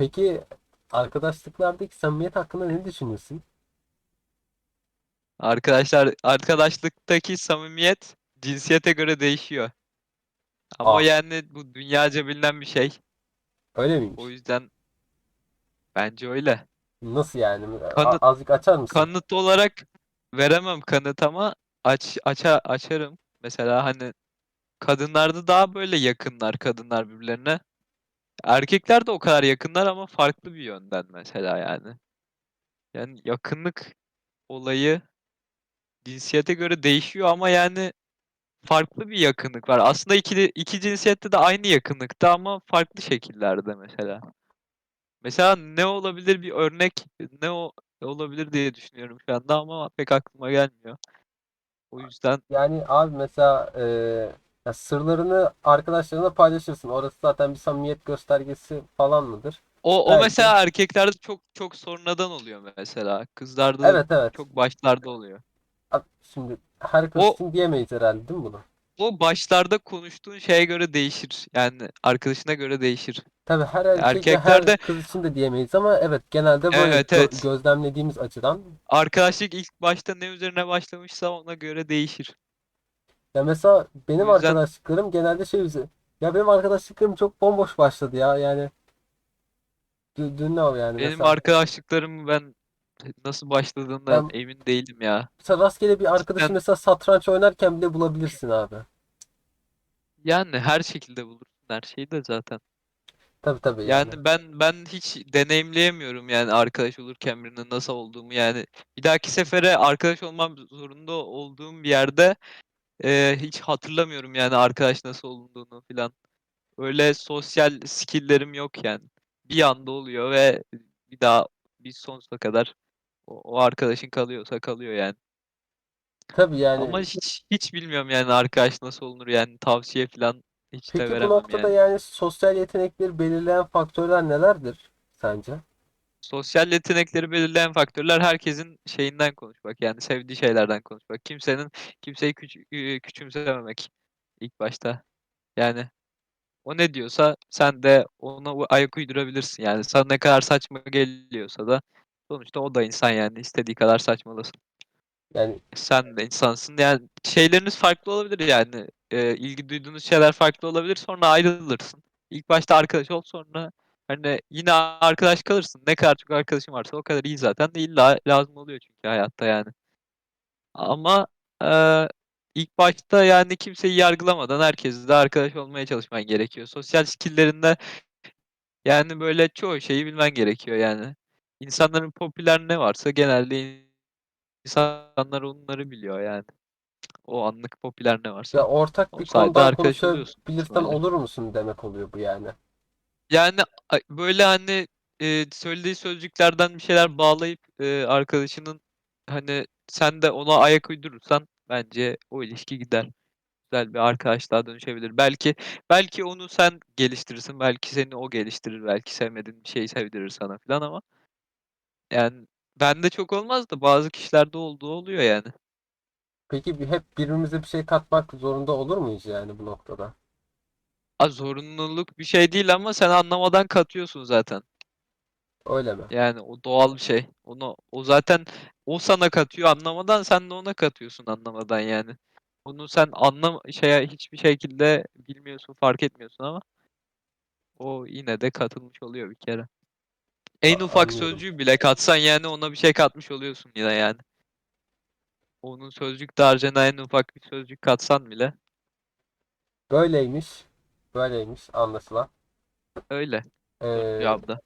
Peki arkadaşlıklardaki samimiyet hakkında ne düşünüyorsun? Arkadaşlar arkadaşlıktaki samimiyet cinsiyete göre değişiyor. Ama o Aa, yani bu dünyaca bilinen bir şey. öyle O miymiş? yüzden bence öyle. Nasıl yani? A- Kanıt azıcık açar mısın? kanıt olarak veremem kanıt ama aç aça açarım. Mesela hani kadınlarda daha böyle yakınlar kadınlar birbirlerine. Erkekler de o kadar yakınlar ama farklı bir yönden mesela yani. Yani yakınlık olayı cinsiyete göre değişiyor ama yani farklı bir yakınlık var. Aslında iki, iki cinsiyette de aynı yakınlıkta ama farklı şekillerde mesela. Mesela ne olabilir bir örnek ne o olabilir diye düşünüyorum şu anda ama pek aklıma gelmiyor. O yüzden Yani abi mesela e, ya sırlarını arkadaşlarına paylaşırsın. Orası zaten bir samimiyet göstergesi falan mıdır? o o Belki. mesela erkeklerde çok çok sonradan oluyor mesela. Kızlarda Evet evet. çok başlarda oluyor. Abi Şimdi her kız O için diyemeyiz herhalde değil mi bunu? o başlarda konuştuğun şeye göre değişir. Yani arkadaşına göre değişir. Tabii her erkek ve her Erkeklerde kız için de diyemeyiz ama evet genelde böyle evet gö- evet. gözlemlediğimiz açıdan. Arkadaşlık ilk başta ne üzerine başlamışsa ona göre değişir. Ya mesela benim yüzden arkadaşlıklarım genelde şey üzerine. Ya benim arkadaşlıklarım çok bomboş başladı ya. Yani dü- dün ne o yani benim mesela. arkadaşlıklarım ben nasıl başladığından Ben emin değilim ya. mesela rastgele bir arkadaşı Cidden mesela satranç oynarken bile bulabilirsin abi. yani her şekilde bulursun her şeyi de zaten. Tabii tabii yani. Yani ben ben hiç deneyimleyemiyorum yani arkadaş olurken birinin nasıl olduğumu yani. Bir dahaki sefere arkadaş olmam zorunda olduğum bir yerde e, hiç hatırlamıyorum yani arkadaş nasıl olunduğunu filan. Öyle sosyal skill'lerim yok yani. Bir anda oluyor ve bir daha bir sonsuza kadar o, o arkadaşın kalıyorsa kalıyor yani. Tabii Ama yani. hiç hiç bilmiyorum yani arkadaş nasıl olunur yani tavsiye falan hiç de Peki bu veremem noktada yani. yani sosyal yetenekleri belirleyen faktörler nelerdir sence? Sosyal yetenekleri belirleyen faktörler herkesin şeyinden konuşmak yani sevdiği şeylerden konuşmak. Kimsenin kimseyi küç eee, küçümsememek ilk başta. Yani o ne diyorsa sen de ona ayak uydurabilirsin yani. Sana ne kadar saçma geliyorsa da sonuçta o da insan yani istediği kadar saçmalasın. Yani Sen de insansın. Yani şeyleriniz farklı olabilir yani. Eee, ilgi duyduğunuz şeyler farklı olabilir. Sonra ayrılırsın. İlk başta arkadaş ol sonra hani yine arkadaş kalırsın. Ne kadar çok arkadaşın varsa o kadar iyi zaten de illa lazım oluyor çünkü hayatta yani. Ama eee, ilk başta yani kimseyi yargılamadan herkesle arkadaş olmaya çalışman gerekiyor. Sosyal skill'lerinde yani böyle çoğu şeyi bilmen gerekiyor yani. İnsanların popüler ne varsa genelde insanlar onları biliyor yani. O anlık popüler ne varsa. ortak O bir konudan konuşabilirsen olur musun demek oluyor bu yani. Yani böyle, hani, eee, söylediği sözcüklerden bir şeyler bağlayıp, eee, arkadaşının, hani, sen de ona ayak uydurursan bence o ilişki gider. Güzel bir arkadaşlığa dönüşebilir. Belki belki onu sen geliştirirsin, belki seni o geliştirir, belki sevmediğin bir şeyi sevdirir sana filan ama yani bende çok olmaz da bazı kişilerde olduğu oluyor yani. Peki hep birbirimize bir şey katmak zorunda olur muyuz yani bu noktada? A, zorunluluk bir şey değil ama sen anlamadan katıyorsun zaten. Öyle mi? Yani o doğal bir şey. Onu o zaten o sana katıyor anlamadan sen de ona katıyorsun anlamadan yani. Onu sen anlam şeye hiçbir şekilde bilmiyorsun, fark etmiyorsun ama o yine de katılmış oluyor bir kere. En A- ufak anlıyorum. sözcüğü bile katsan yani ona bir şey katmış oluyorsun yine yani. Onun sözcük dağarcığına en ufak bir sözcük katsan bile Böyleymiş. Böyleymiş anlaşılan. öyle. Ee, cevabı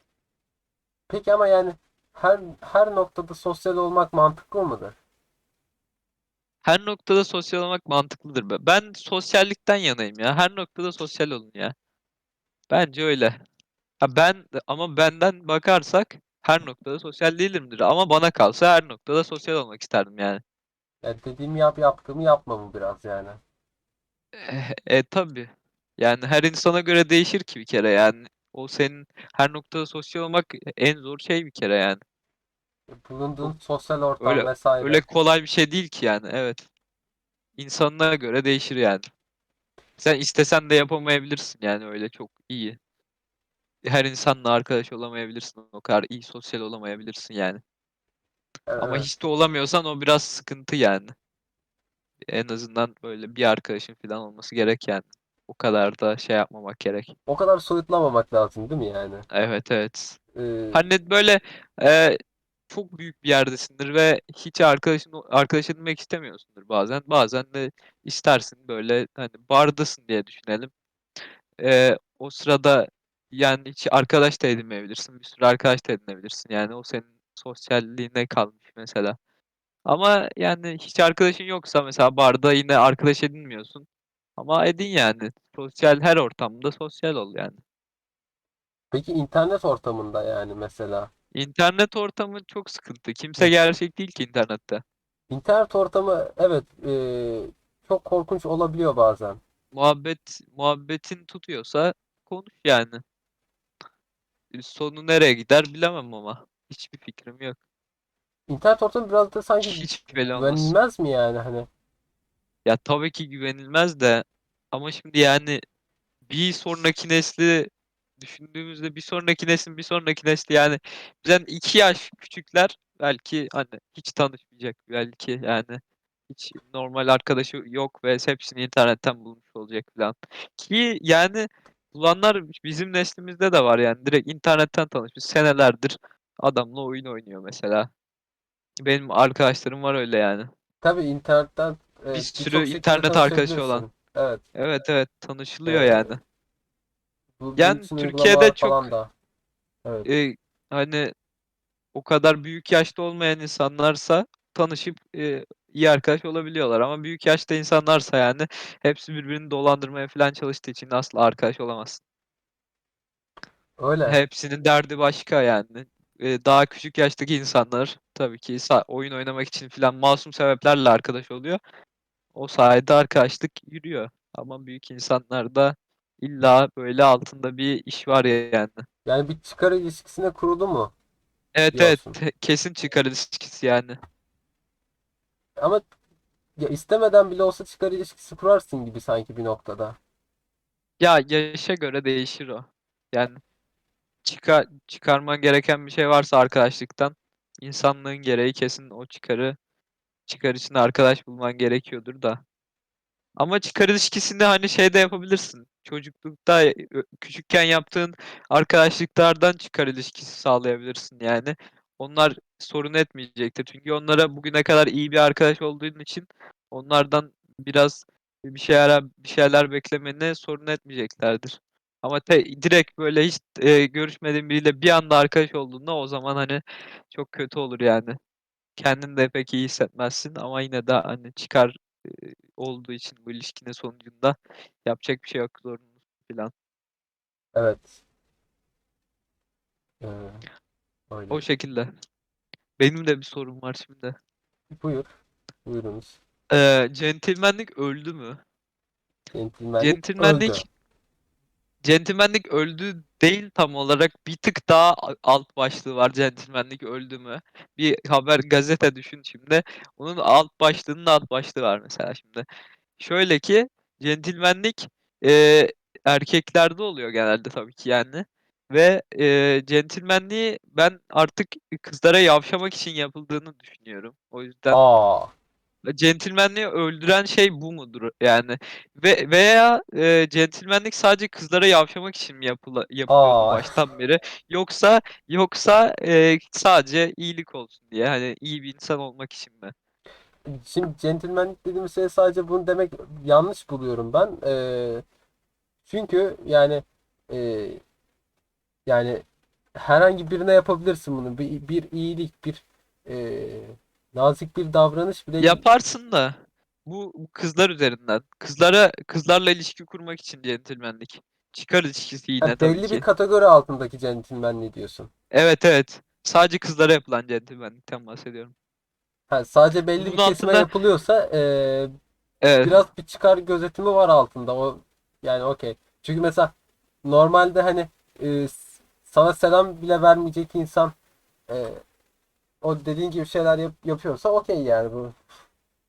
peki ama yani her her noktada sosyal olmak mantıklı mıdır? Her noktada sosyal olmak mantıklıdır. be. Ben sosyallikten yanayım ya. Her noktada sosyal olun ya. Bence öyle. Ha ben ama benden bakarsak her noktada sosyal değilimdir ama bana kalsa her noktada sosyal olmak isterdim yani. Ya dediğimi yap yaptığımı yapma mı biraz yani? Eh, e tabii. Yani her insana göre değişir ki bir kere yani. O senin her noktada sosyal olmak en zor şey bir kere yani. Bulunduğun sosyal ortam öyle öyle vesaire. kolay bir şey değil ki yani. Evet. İnsanına göre değişir yani. Sen istesen de yapamayabilirsin yani öyle çok iyi. her insanla arkadaş olamayabilirsin. O kadar iyi sosyal olamayabilirsin yani. Ama Evet. hiç de olamıyorsan o biraz sıkıntı yani. En azından böyle bir arkadaşın falan olması gerek yani. O kadar da şey yapmamak gerek. O kadar soyutlamamak lazım değil mi yani? Evet evet. Ee, Hani böyle e, çok büyük bir yerdesindir ve hiç arkadaşın arkadaş edinmek istemiyorsundur bazen. Bazen de istersin böyle hani bardasın diye düşünelim. E, o sırada yani hiç arkadaş da edinmeyebilirsin. Bir sürü arkadaş da edinebilirsin. Yani o senin sosyalliğine kalmış mesela. Ama yani hiç arkadaşın yoksa mesela barda yine arkadaş edinmiyorsun. Ama edin yani. Sosyal her ortamda sosyal ol yani. peki internet ortamında yani mesela. İnternet ortamı çok sıkıntı. Kimse gerçek değil ki internette. İnternet ortamı evet ee, çok korkunç olabiliyor bazen. Muhabbet muhabbetin tutuyorsa konuş yani. Sonu nereye gider bilemem ama. Hiçbir fikrim yok. İnternet ortamı biraz da sanki Hiç belli olmaz. güvenilmez mi yani hani? Ya tabii ki güvenilmez de ama şimdi yani bir sonraki nesli düşündüğümüzde bir sonraki neslin bir sonraki nesli yani bizden iki yaş küçükler belki hani hiç tanışmayacak belki yani hiç normal arkadaşı yok ve hepsini internetten bulmuş olacak falan. Ki yani bulanlar bizim neslimizde de var yani direkt internetten tanışmış senelerdir adamla oyun oynuyor mesela. Benim arkadaşlarım var öyle yani. Tabii internetten Bir evet, sürü birçok şekilde internet arkadaşı olan. Evet. Evet evet tanışılıyor ee, yani. bu Yani Türkiye'de çok da. Evet. e, hani o kadar büyük yaşta olmayan insanlarsa tanışıp e, iyi arkadaş olabiliyorlar. Ama büyük yaşta insanlarsa yani hepsi birbirini dolandırmaya falan çalıştığı için asla arkadaş olamazsın. Öyle. Hepsinin derdi başka yani. E, daha küçük yaştaki insanlar tabii ki oyun oynamak için falan masum sebeplerle arkadaş oluyor. O sayede arkadaşlık yürüyor. Ama büyük insanlarda illa böyle altında bir iş var yani. Yani bir çıkar ilişkisine kurulu mu Evet evet diyorsun? kesin çıkar ilişkisi yani. Ama ya istemeden bile olsa çıkar ilişkisi kurarsın gibi sanki bir noktada. Ya yaşa göre değişir o. Yani çıkar çıkarman gereken bir şey varsa arkadaşlıktan insanlığın gereği kesin o çıkarı çıkar için arkadaş bulman gerekiyordur da. Ama çıkar ilişkisinde hani şey de yapabilirsin. Çocuklukta e, küçükken yaptığın arkadaşlıklardan çıkar ilişkisi sağlayabilirsin yani. Onlar sorun etmeyecektir. Çünkü onlara bugüne kadar iyi bir arkadaş olduğun için onlardan biraz bir şeyler bir şeyler beklemeni sorun etmeyeceklerdir. Ama te, direkt böyle hiç e, görüşmediğin biriyle bir anda arkadaş olduğunda o zaman hani çok kötü olur yani. Kendini de pek iyi hissetmezsin ama yine de hani çıkar e, olduğu için bu ilişkinin sonucunda yapacak bir şey yok zorunlusun falan. Evet. Ee, öyle. O şekilde. Benim de bir sorum var şimdi. Buyur. Buyurunuz. Ee, centilmenlik öldü mü? Centilmenlik öldü. Centilmenlik centilmenlik öldü değil tam olarak bir tık daha alt başlığı var centilmenlik öldü mü? Bir haber gazete düşün şimdi. Onun alt başlığının alt başlığı var mesela şimdi. Şöyle ki centilmenlik eee, erkeklerde oluyor genelde tabii ki yani. Ve eee centilmenliği ben artık kızlara yavşamak için yapıldığını düşünüyorum. O yüzden Aa. Centilmenliği öldüren şey bu mudur yani? Ve veya eee centilmenlik sadece kızlara yavşamak için mi yapıla, yapılıyordu Aa. baştan beri? Yoksa yoksa eee, sadece iyilik olsun diye hani iyi bir insan olmak için mi? Şimdi centilmenlik dediğimiz şey sadece bunu demek yanlış buluyorum ben. Ee, çünkü yani e, yani herhangi birine yapabilirsin bunu. Bir, bir iyilik, bir e, nazik bir davranış bile Yaparsın da bu bu kızlar üzerinden. Kızlara kızlarla ilişki kurmak için centilmenlik. Çıkar ilişkisi yine ha, tabii belli bir ki. kategori altındaki centilmenliği diyorsun. Evet evet. Sadece kızlara yapılan centilmenlikten bahsediyorum. Ha, sadece belli bir Bunun kesime altında yapılıyorsa e, evet. biraz bir çıkar gözetimi var altında. O yani okey. Çünkü mesela normalde hani e, s- sana selam bile vermeyecek insan e, o dediğin gibi şeyler yap- yapıyorsa okey yani bu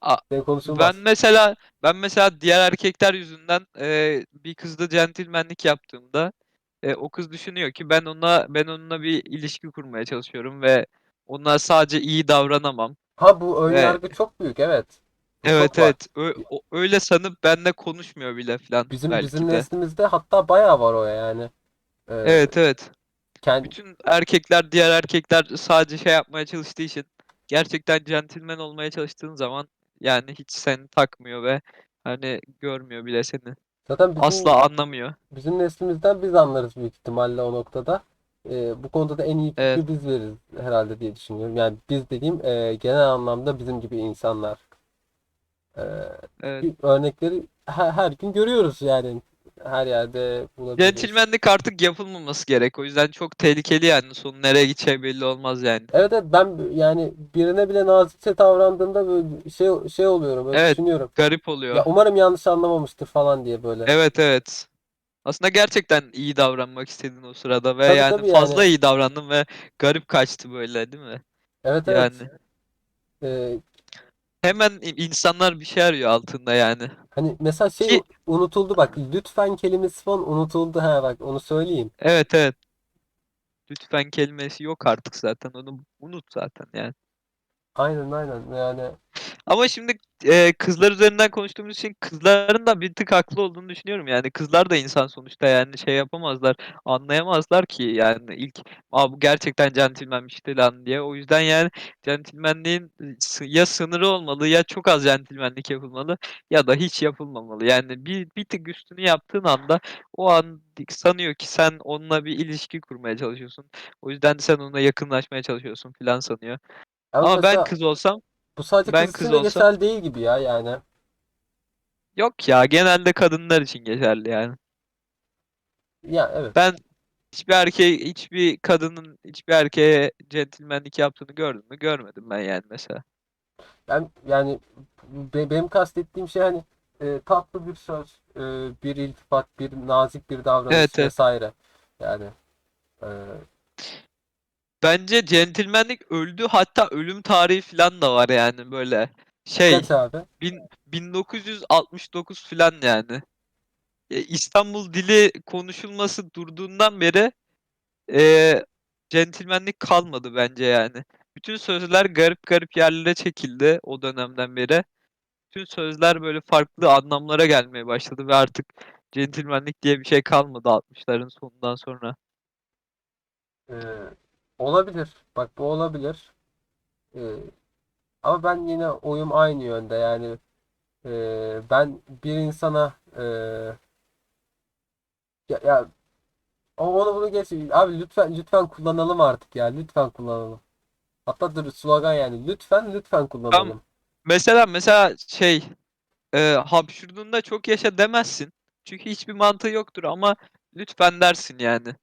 A- Ben konuşulmaz. mesela ben mesela diğer erkekler yüzünden e, bir kızla centilmenlik yaptığımda e, o kız düşünüyor ki ben ona ben onunla bir ilişki kurmaya çalışıyorum ve ona sadece iyi davranamam. Ha bu ön yargı çok büyük evet. Bu Evet evet. Ö- öyle sanıp benimle konuşmuyor bile falan Bizim bizim de. neslimizde hatta bayağı var o yani. Ee, Evet evet. Kend- Bütün erkekler diğer erkekler sadece şey yapmaya çalıştığı için gerçekten centilmen olmaya çalıştığın zaman yani hiç seni takmıyor ve hani görmüyor bile seni. zaten bizim Asla anlamıyor. bizim neslimizden biz anlarız büyük ihtimalle o noktada. Ee, bu konuda da en iyi fikri Evet. biz veririz herhalde diye düşünüyorum. Yani biz dediğim e, genel anlamda bizim gibi insanlar. Ee, Evet. örnekleri her, her gün görüyoruz yani her yerde bulabiliyoruz. Centilmenlik artık yapılmaması gerek. O yüzden çok tehlikeli yani. Sonu nereye gideceği belli olmaz yani. Evet evet ben yani birine bile nazikçe davrandığımda böyle şey şey oluyorum böyle Evet. düşünüyorum. Garip Ya oluyor. umarım yanlış anlamamıştır falan diye böyle. Evet evet. Aslında gerçekten iyi davranmak istedin o sırada ve Tabii, yani tabii fazla yani. iyi davrandın ve garip kaçtı böyle değil mi? Evet evet. Yani Ee, hemen insanlar bir şey arıyor altında yani. hani mesela şey Ki- unutuldu bak lütfen kelimesi falan unutuldu ha bak onu söyleyeyim. Evet evet. Lütfen kelimesi yok artık zaten. Onu unut zaten yani. Aynen aynen yani Ama şimdi e, kızlar üzerinden konuştuğumuz için kızların da bir tık haklı olduğunu düşünüyorum. Yani kızlar da insan sonuçta yani şey yapamazlar, anlayamazlar ki yani ilk Aa, bu gerçekten centilmenmişti lan diye. O yüzden yani centilmenliğin ya sınırı olmalı ya çok az centilmenlik yapılmalı ya da hiç yapılmamalı. Yani bir, bir tık üstünü yaptığın anda o an sanıyor ki sen onunla bir ilişki kurmaya çalışıyorsun. O yüzden sen onunla yakınlaşmaya çalışıyorsun filan sanıyor. ama Ama ben mesela kız olsam bu sadece ben kız kız olsam- geçerli değil gibi ya yani. Yok ya genelde kadınlar için geçerli yani. Ya evet. Ben hiçbir erkeğe, hiçbir kadının hiçbir erkeğe centilmenlik yaptığını gördüm mü? Görmedim ben yani mesela. Ben yani be- benim kastettiğim şey hani e, tatlı bir söz, e, bir iltifat, bir nazik bir davranış Evet, evet. vesaire. Yani e, Bence centilmenlik öldü hatta ölüm tarihi falan da var yani böyle şey kaç abi? bin, 1969 falan yani. E, İstanbul dili konuşulması durduğundan beri e, centilmenlik kalmadı bence yani. Bütün sözler garip garip yerlere çekildi o dönemden beri. Bütün sözler böyle farklı anlamlara gelmeye başladı ve artık centilmenlik diye bir şey kalmadı 60'ların sonundan sonra. E, olabilir. Bak bu olabilir. E, ama ben yine oyum aynı yönde yani e, ben bir insana e, ya, ya onu bunu geç abi lütfen lütfen kullanalım artık ya lütfen kullanalım. Hatta dur slogan yani lütfen lütfen kullanalım. Mesela mesela şey e, hapşurduğunda çok yaşa demezsin. Çünkü hiçbir mantığı yoktur ama lütfen dersin yani.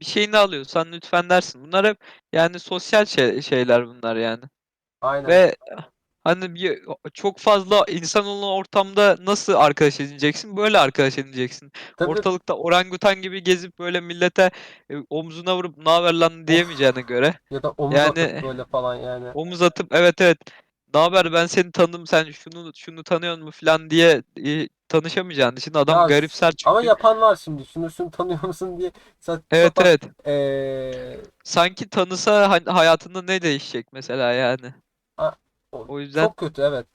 Bir şeyini alıyorsan lütfen dersin. Bunlar hep yani sosyal şey, şeyler bunlar yani. Aynen. Ve hani bir çok fazla insan olan ortamda nasıl arkadaş edineceksin? Böyle arkadaş edineceksin. Tabii Ortalıkta orangutan gibi gezip böyle millete e, omzuna vurup ne haber lan diyemeyeceğine göre ya da omuz yani- atıp böyle falan yani. omuz atıp evet evet ne haber ben seni tanıdım sen şunu şunu tanıyor musun falan diye e, tanışamayacağın için adam Ya garipser Ama çünkü. yapan var şimdi. Şunu şunu tanıyor musun diye saçma Evet sapan evet. eee, Sanki tanısa hayatında ne değişecek mesela yani. o- O yüzden çok kötü evet.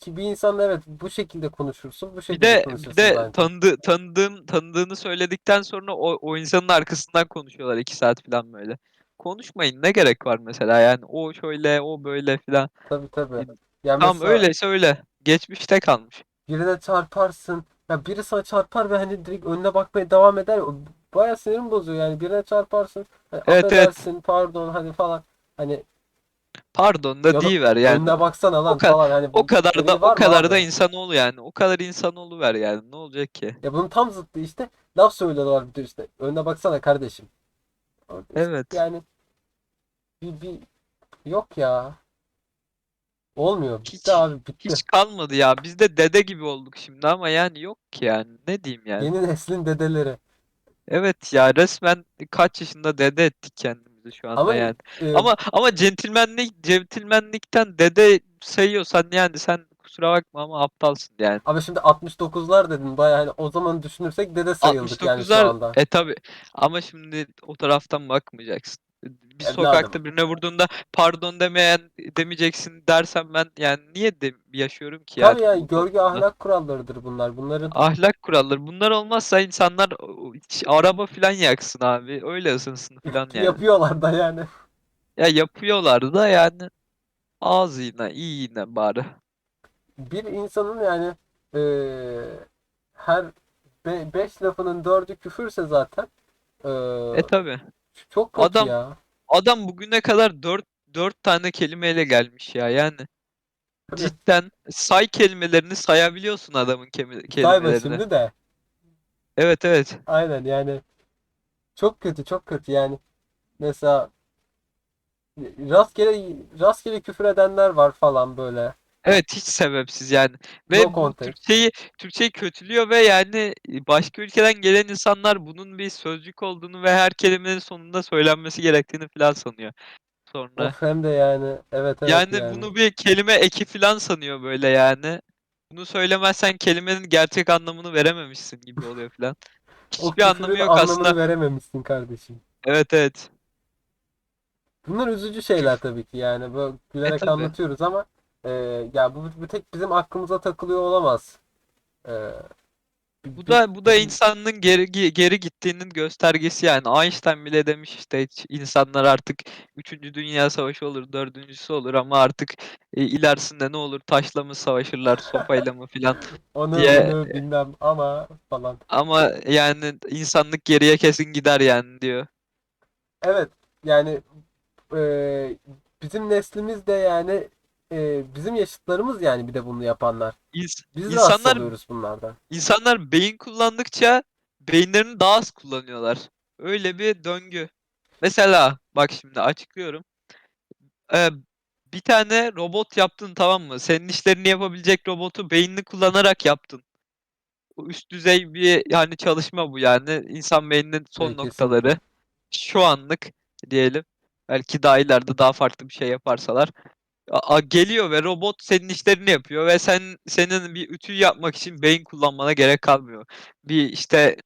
Ki bir insan evet bu şekilde konuşursun, bu Bir şekilde de bir konuşursun de bence. tanıdı, tanıdığım tanıdığını söyledikten sonra o, o insanın arkasından konuşuyorlar iki saat falan böyle. Konuşmayın ne gerek var mesela yani o şöyle o böyle falan. Tabii tabii. E, Ya Tamam mesela öyleyse öyle. Geçmişte kalmış. birine çarparsın. Ya biri sana çarpar ve hani direkt önüne bakmaya devam eder. O Bayağı sinirim bozuyor yani. Birine çarparsın. Hani Evet, evet. affedersin, pardon hani falan. Hani Pardon da ya da deyiver yani. önüne baksana lan o kadar- falan. Hani O kadar da o kadar da abi? insanoğlu yani. O kadar insanoğlu ver yani. Ne olacak ki? Ya bunun tam zıttı işte. Laf söylüyorlar bir de işte. Önüne baksana kardeşim. Evet. Yani bir, bir yok ya. Olmuyor. Bitti Hiç- abi bitti. Hiç kalmadı ya. Biz de dede gibi olduk şimdi ama yani yok ki yani. Ne diyeyim yani. Yeni neslin dedeleri. Evet ya resmen kaç yaşında dede ettik kendimizi şu anda Ama yani. e, Ama ama centilmenlik centilmenlikten dede sayıyorsan yani sen kusura bakma ama aptalsın yani. Ama şimdi 69'lar dedin baya hani o zaman düşünürsek dede sayıldık yani şu 69'lar anda. e tabi ama şimdi o taraftan bakmayacaksın. Bir Evladım. sokakta birine vurduğunda pardon demeyen demeyeceksin dersem ben yani niye de yaşıyorum ki Tabii yani bu görgü ahlak kurallarıdır bunlar. Bunların Ahlak kuralları. Bunlar olmazsa insanlar hiç araba filan yaksın abi. Öyle ısınsın filan yani. yapıyorlar da yani. Ya yapıyorlar da yani az yine iyi yine bari. Bir insanın yani eee, her 5 lafının dördü küfürse zaten eee, E tabi. Çok kötü Adam ya. adam bugüne kadar 4 4 tane kelimeyle gelmiş ya yani. Tabii. Cidden say kelimelerini sayabiliyorsun adamın kemi- Sayma kelimelerini. şimdi de. Evet evet. Aynen yani çok kötü çok kötü yani. Mesela rastgele rastgele küfür edenler var falan böyle. Evet hiç sebepsiz yani. No Ve bu context. Türkçeyi Türkçeyi kötülüyor ve yani başka ülkeden gelen insanlar bunun bir sözcük olduğunu ve her kelimenin sonunda söylenmesi gerektiğini falan sanıyor. Sonra Of hem de yani evet evet yani yani. bunu bir kelime eki falan sanıyor böyle yani. Bunu söylemezsen kelimenin gerçek anlamını verememişsin gibi oluyor falan. O Hiçbir anlamı yok anlamını aslında. verememişsin kardeşim. Evet evet. Bunlar üzücü şeyler tabii ki yani böyle gülerek tabii. anlatıyoruz ama e, ya bu, bu tek bizim aklımıza takılıyor olamaz. E, Bu da bu da insanlığın geri geri gittiğinin göstergesi yani. Einstein bile demiş işte insanlar artık 3. Dünya Savaşı olur, dördüncüsü olur ama artık e, ilerisinde ne olur taşla mı savaşırlar, sopayla mı filan onu diye bunu bilmem ama falan. ama yani insanlık geriye kesin gider yani diyor. Evet yani e, bizim neslimiz de yani e, bizim yaşıtlarımız yani bir de bunu yapanlar. İns- Biz rahatsız insanlar oluyoruz bunlardan. insanlar beyin kullandıkça beyinlerini daha az kullanıyorlar. Öyle bir döngü. Mesela bak şimdi açıklıyorum. Ee, bir tane robot yaptın tamam mı? Senin işlerini yapabilecek robotu beynini kullanarak yaptın. Bu üst düzey bir yani çalışma bu yani. İnsan beyninin son Evet, noktaları. kesinlikle. Şu anlık diyelim. Belki daha ileride daha farklı bir şey yaparsalar. A- geliyor ve robot senin işlerini yapıyor ve sen senin bir ütü yapmak için beyin kullanmana gerek kalmıyor. Bir işte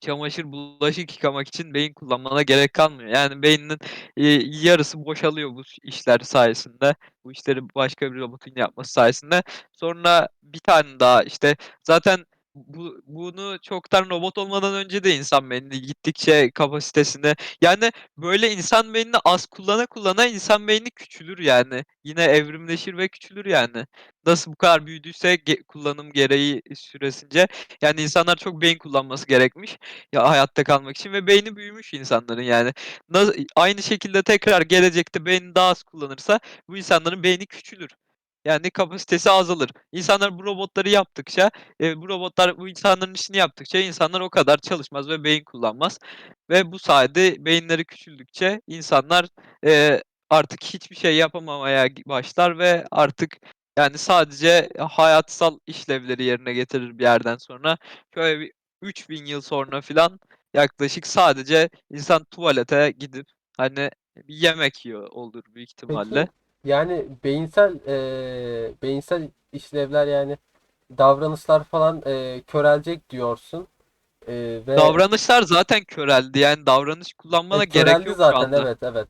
çamaşır, bulaşık yıkamak için beyin kullanmana gerek kalmıyor. Yani beyninin e, yarısı boşalıyor bu işler sayesinde. Bu işleri başka bir robotun yapması sayesinde. Sonra bir tane daha işte zaten bu, bunu çoktan robot olmadan önce de insan beyni gittikçe kapasitesini yani böyle insan beynini az kullana kullana insan beyni küçülür yani. Yine evrimleşir ve küçülür yani. Nasıl bu kadar büyüdüyse ge- kullanım gereği süresince yani insanlar çok beyin kullanması gerekmiş ya hayatta kalmak için ve beyni büyümüş insanların yani. Na- aynı şekilde tekrar gelecekte beyni daha az kullanırsa bu insanların beyni küçülür. Yani kapasitesi azalır. İnsanlar bu robotları yaptıkça, e, bu robotlar bu insanların işini yaptıkça insanlar o kadar çalışmaz ve beyin kullanmaz. Ve bu sayede beyinleri küçüldükçe insanlar e, artık hiçbir şey yapamamaya başlar ve artık yani sadece hayatsal işlevleri yerine getirir bir yerden sonra. Şöyle bir 3000 yıl sonra filan yaklaşık sadece insan tuvalete gidip hani bir yemek yiyor olur büyük ihtimalle. Peki yani beyinsel e, beyinsel işlevler yani davranışlar falan e, körelecek diyorsun. E, ve Davranışlar zaten köreldi. Yani davranış kullanmana e, gerek yok şu zaten anda. evet evet.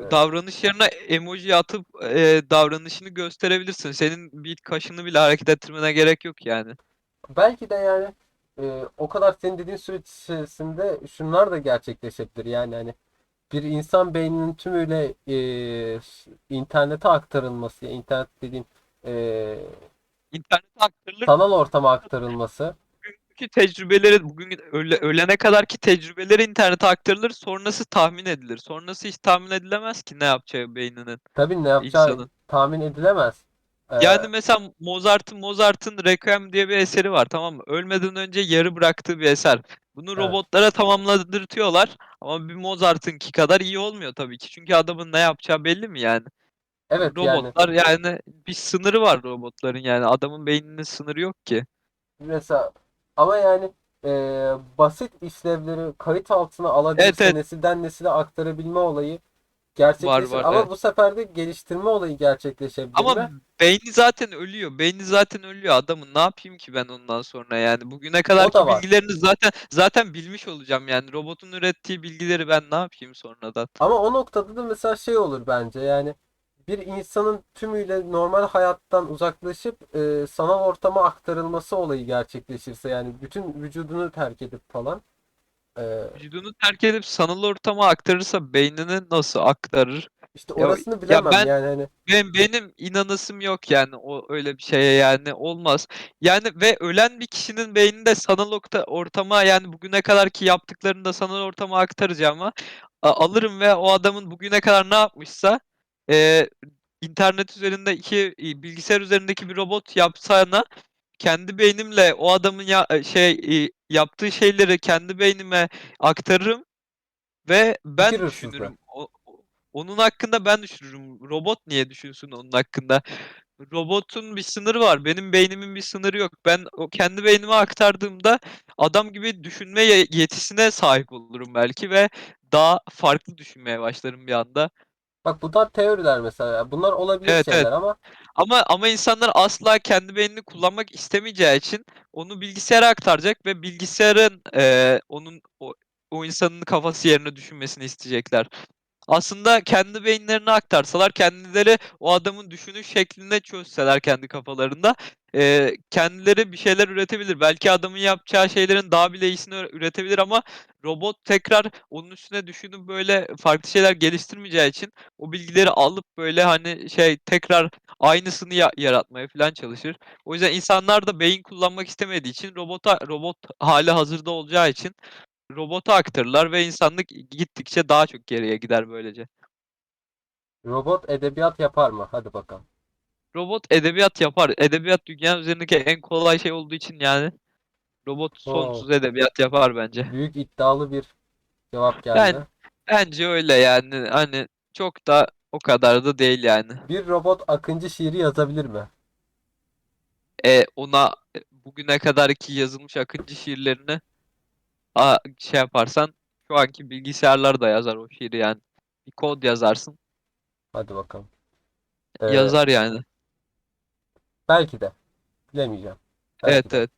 Evet. Davranış yerine emoji atıp e, davranışını gösterebilirsin. Senin bir kaşını bile hareket ettirmene gerek yok yani. Belki de yani e, o kadar senin dediğin süreç içerisinde şunlar da gerçekleşebilir. Yani hani bir insan beyninin tümüyle e, internete aktarılması, ya internet dediğim e, İnternete aktarılır. sanal ortama aktarılması. Bugünkü tecrübeleri, bugün öle, ölene kadarki tecrübeleri internete aktarılır. Sonrası tahmin edilir. Sonrası hiç tahmin edilemez ki ne yapacağı beyninin, Tabii ne yapacağı insanın. tahmin edilemez. E, Yani mesela Mozart'ın Mozart'ın Requiem diye bir eseri var tamam mı? Ölmeden önce yarı bıraktığı bir eser. Bunu Evet. robotlara tamamladırtıyorlar ama bir Mozart'ınki kadar iyi olmuyor tabii ki. Çünkü adamın ne yapacağı belli mi yani? evet yani Robotlar yani bir sınırı var robotların yani. Adamın beyninin sınırı yok ki. mesela ama yani e, basit işlevleri kayıt altına alabilirse Evet, evet. nesilden nesile aktarabilme olayı gerçekleşir var, ama evet. bu sefer de geliştirme olayı gerçekleşebilir Ama mi? beyni zaten ölüyor. Beyni zaten ölüyor adamın. Ne yapayım ki ben ondan sonra yani? Bugüne O kadarki da var. bilgilerini zaten zaten bilmiş olacağım yani. Robotun ürettiği bilgileri ben ne yapayım sonradan? Ama o noktada da mesela şey olur bence yani bir insanın tümüyle normal hayattan uzaklaşıp e, sanal ortama aktarılması olayı gerçekleşirse yani bütün vücudunu terk edip falan e, Vücudunu terk edip sanal ortama aktarırsa beynini nasıl aktarır? işte Ya, orasını bilemem ben yani hani benim, benim inanasım yok yani o öyle bir şeye yani olmaz. Yani ve ölen bir kişinin beyninde sanal okta- ortama yani bugüne kadarki yaptıklarını da sanal ortama aktaracağıma a- alırım ve o adamın bugüne kadar ne yapmışsa e, internet üzerindeki e, bilgisayar üzerindeki bir robot yapsana kendi beynimle o adamın ya, şey e, yaptığı şeyleri kendi beynime aktarırım ve ben hırsızlığı. düşünürüm. O, onun hakkında ben düşünürüm. Robot niye düşünsün onun hakkında? Robotun bir sınırı var. Benim beynimin bir sınırı yok. Ben o kendi beynime aktardığımda adam gibi düşünme ye- yetisine sahip olurum belki ve daha farklı düşünmeye başlarım bir anda. Bak bunlar teoriler mesela. Bunlar olabilir Evet evet. şeyler ama Ama ama insanlar asla kendi beynini kullanmak istemeyeceği için onu bilgisayara aktaracak ve bilgisayarın eee, onun o, o insanın kafası yerine düşünmesini isteyecekler. Aslında kendi beyinlerini aktarsalar kendileri o adamın düşünüş şeklinde çözseler kendi kafalarında eee, kendileri bir şeyler üretebilir. Belki adamın yapacağı şeylerin daha bile iyisini üretebilir ama robot tekrar onun üstüne düşünüp böyle farklı şeyler geliştirmeyeceği için o bilgileri alıp böyle hani şey tekrar aynısını ya- yaratmaya falan çalışır. O yüzden insanlar da beyin kullanmak istemediği için robota robot hali hazırda olacağı için robota aktarırlar ve insanlık gittikçe daha çok geriye gider böylece. robot edebiyat yapar mı? Hadi bakalım. Robot edebiyat yapar. Edebiyat dünyanın üzerindeki en kolay şey olduğu için yani robot Oo, sonsuz edebiyat yapar bence. büyük iddialı bir cevap Ben geldi. bence öyle yani hani çok da o kadar da değil yani. Bir robot Akıncı şiiri yazabilir mi? E, ona e, bugüne kadarki yazılmış akıncı şiirlerini a, şey yaparsan şu anki bilgisayarlar da yazar o şiiri yani. Bir kod yazarsın Hadi bakalım. Ee, yazar yani. belki de. Bilemeyeceğim. Belki Evet de. evet.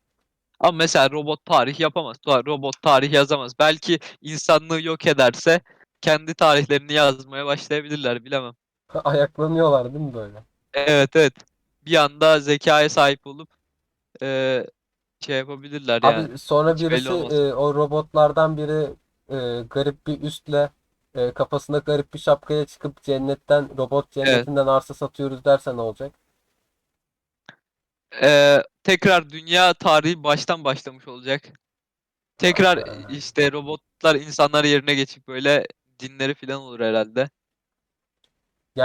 Ama mesela robot tarih yapamaz. Robot tarih yazamaz. Belki insanlığı yok ederse kendi tarihlerini yazmaya başlayabilirler bilemem. Ayaklanıyorlar değil mi böyle? Evet evet. Bir anda zekaya sahip olup eee, şey yapabilirler yani. Abi sonra Hiç belli birisi olmaz. e, o robotlardan biri e, garip bir üstle e, kafasında garip bir şapkaya çıkıp cennetten robot cennetinden arsa satıyoruz derse ne olacak? Eee, tekrar dünya tarihi baştan başlamış olacak. Tekrar Hayda. işte robotlar insanlar yerine geçip böyle dinleri falan olur herhalde.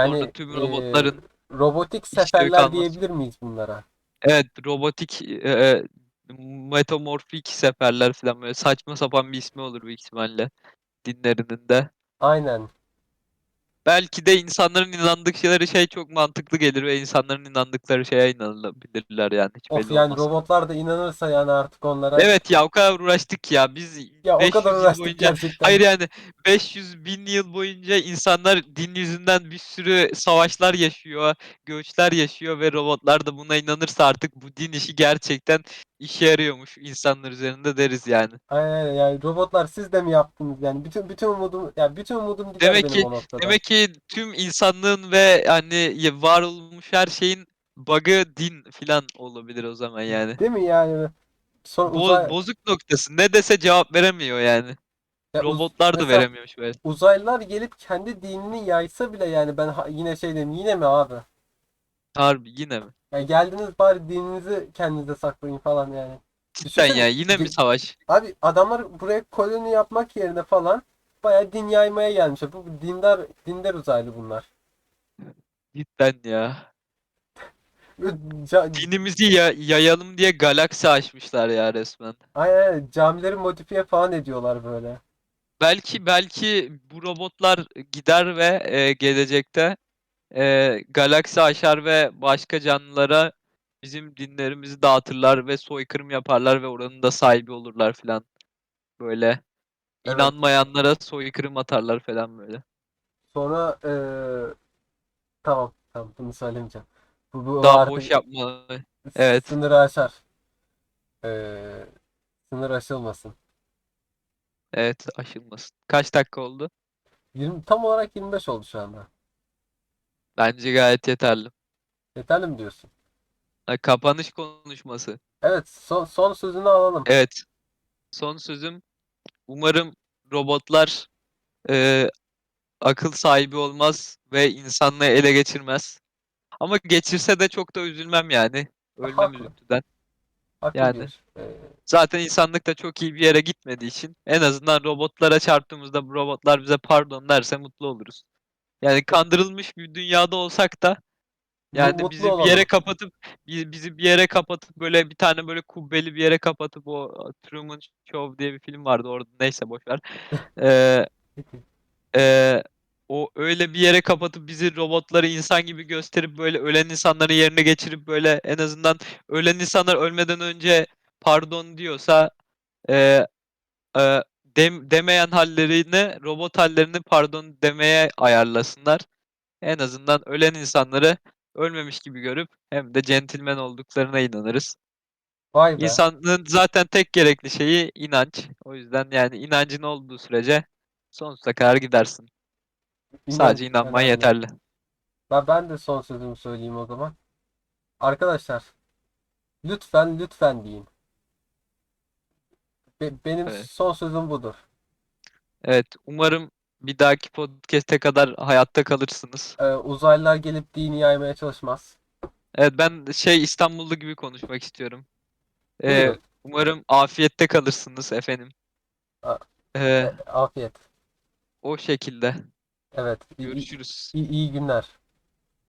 Sonra Yani tüm e, robotların robotik işlevi seferler kalmaz. diyebilir miyiz bunlara? Evet, robotik e, metamorfik seferler falan böyle saçma sapan bir ismi olur büyük ihtimalle dinlerinin de. Aynen. Belki de insanların inandıkları şey çok mantıklı gelir ve insanların inandıkları şeye inanabilirler yani hiç Of belli yani olmaz. robotlar da inanırsa yani artık onlara Evet ya o kadar uğraştık ya biz ya o kadar 500 yıl uğraştık boyunca hayır gerçekten. yani 500 bin yıl boyunca insanlar din yüzünden bir sürü savaşlar yaşıyor, göçler yaşıyor ve robotlar da buna inanırsa artık bu din işi gerçekten işe yarıyormuş insanlar üzerinde deriz yani. Aynen yani robotlar siz de mi yaptınız yani bütün bütün umudum ya bütün umudum Demek ki demek ki tüm insanlığın ve hani ya- var olmuş her şeyin bug'ı din filan olabilir o zaman yani. Değil mi yani? Son Bo uzay bozuk noktası. Ne dese cevap veremiyor yani. ya uz- Robotlar da mesela veremiyor şöyle. uzaylılar gelip kendi dinini yaysa bile yani ben yine şey dedim yine mi abi? Harbi yine mi? Ya geldiniz bari dininizi kendinize saklayın falan yani. Cidden ya Düşünsene yine mi savaş? abi adamlar buraya koloni yapmak yerine falan bayağı din yaymaya gelmişler. Bu dindar dindar uzaylı bunlar. Cidden ya. Ca- Dinimizi ya- yayalım diye galaksi açmışlar ya resmen. aynen camileri modifiye falan ediyorlar böyle. Belki belki bu robotlar gider ve e, gelecekte e, galaksi aşar ve başka canlılara bizim dinlerimizi dağıtırlar ve soykırım yaparlar ve oranın da sahibi olurlar filan. Böyle Evet. inanmayanlara soykırım atarlar falan böyle. Sonra eee, tamam tamam bunu söylemeyeceğim. Bu, bu Daha artık boş yapma. Evet. sınırı aşar. Eee sınır aşılmasın. Evet aşılmasın. Kaç dakika oldu? 20, tam olarak 25 oldu şu anda. Bence gayet yeterli. Yeterli mi diyorsun? Ha, Kapanış konuşması. Evet son, son sözünü alalım. Evet. Son sözüm. Umarım robotlar e, akıl sahibi olmaz ve insanlığı ele geçirmez. Ama geçirse de çok da üzülmem yani. Ölmem Haklı. üzüntüden. Haklı Yani. Zaten insanlık da çok iyi bir yere gitmediği için en azından robotlara çarptığımızda bu robotlar bize pardon derse mutlu oluruz. Yani kandırılmış bir dünyada olsak da yani mutlu bizi bir olalım. yere kapatıp bi- bizi bir yere kapatıp böyle bir tane böyle kubbeli bir yere kapatıp o Truman Show diye bir film vardı orada neyse boş ver. Ee, ee, o öyle bir yere kapatıp bizi robotları insan gibi gösterip böyle ölen insanların yerine geçirip böyle en azından ölen insanlar ölmeden önce pardon diyorsa ee, ee, dem- demeyen hallerini robot hallerini pardon demeye ayarlasınlar. En azından ölen insanları ölmemiş gibi görüp hem de centilmen olduklarına inanırız. Vay be. İnsanlığın zaten tek gerekli şeyi inanç. O yüzden yani inancın olduğu sürece sonsuza kadar gidersin. Sadece İnanç inanman önemli. yeterli. Ben, ben de son sözümü söyleyeyim o zaman. Arkadaşlar lütfen lütfen deyin. Be- benim Evet. son sözüm budur. Evet, umarım bir dahaki podcast'e kadar hayatta kalırsınız. Ee, uzaylılar gelip dini yaymaya çalışmaz. Evet, ben şey İstanbullu gibi konuşmak istiyorum. Ee, Buyurun. umarım afiyette kalırsınız efendim. A- Ee, afiyet. o şekilde. Evet. İyi, Görüşürüz. iyi- iyi günler.